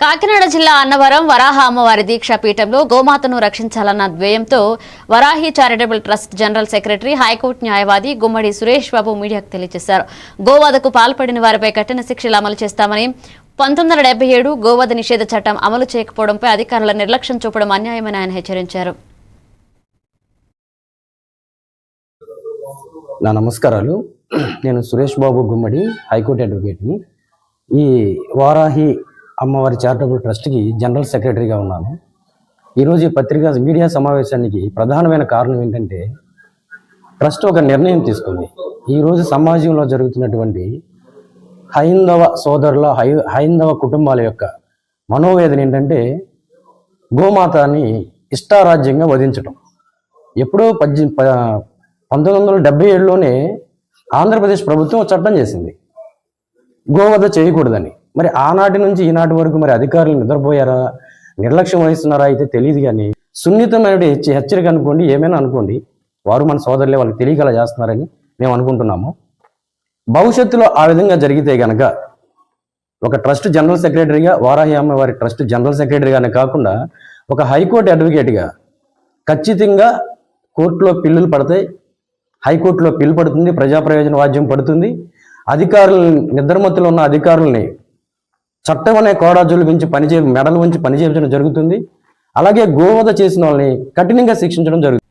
కాకినాడ జిల్లా అన్నవరం వరాహ అమ్మవారి దీక్షా పీఠంలో గోమాతను రక్షించాలన్న ద్వేయంతో Varahi charitable trust general secretary high court న్యాయవాది గుమ్మడి సురేష్ బాబు మీడియాకు తెలియజేశారు. గోవాదకు పాల్పడిన వారిపై కఠిన శిక్షలు అమలు చేస్తామని పంతొమ్మిది వందల డెబ్బై ఏడు గోవధ నిషేధ చట్టం అమలు చేయకపోవడంపై అధికారుల నిర్లక్ష్యం చూపడం అన్యాయమని ఆయన హెచ్చరించారు. నా నమస్కారాలు. నేను సురేష్ బాబు గుమ్మడి హైకోర్టు అడ్వకేట్ని. ఈ వారాహి అమ్మవారి చారిటబుల్ ట్రస్ట్కి జనరల్ సెక్రటరీగా ఉన్నాను. ఈరోజు ఈ పత్రికా మీడియా సమావేశానికి ప్రధానమైన కారణం ఏంటంటే ట్రస్ట్ ఒక నిర్ణయం తీసుకుంది. ఈరోజు సమాజంలో జరుగుతున్నటువంటి హైందవ సోదరుల హై హైందవ కుటుంబాల యొక్క మనోవేదన ఏంటంటే గోమాతని ఇష్టారాజ్యంగా వధించటం. ఎప్పుడో పద్దె పంతొమ్మిది వందల డెబ్బై ఏడులోనే ఆంధ్రప్రదేశ్ ప్రభుత్వం చట్టం చేసింది. గోవధ చేయకూడదని. మరి ఆనాటి నుంచి ఈనాటి వరకు మరి అధికారులు నిద్రపోయారా? నిర్లక్ష్యం వహిస్తున్నారా? అయితే తెలియదు కానీ సున్నితమైన హెచ్చరిక అనుకోండి ఏమైనా అనుకోండి వారు మన సోదరులే వాళ్ళకి తెలియగల చేస్తున్నారని మేము అనుకుంటున్నాము. భవిష్యత్తులో ఆ విధంగా జరిగితే గనక ఒక ట్రస్ట్ జనరల్ సెక్రటరీగా వారాహి అమ్మవారి ట్రస్ట్ జనరల్ సెక్రటరీగానే కాకుండా ఒక హైకోర్టు అడ్వకేట్గా ఖచ్చితంగా కోర్టులో పిల్లులు పడతాయి. హైకోర్టులో పిల్లు పడుతుంది ప్రజా ప్రయోజన వాద్యం పడుతుంది. అధికారులని నిద్రమత్తులో ఉన్న అధికారుల్ని చట్టం అనే కోడాజులు ఉంచి పనిచే మెడలు ఉంచి పనిచేయించడం జరుగుతుంది. అలాగే గోవధ చేసిన వాళ్ళని కఠినంగా శిక్షించడం జరుగుతుంది.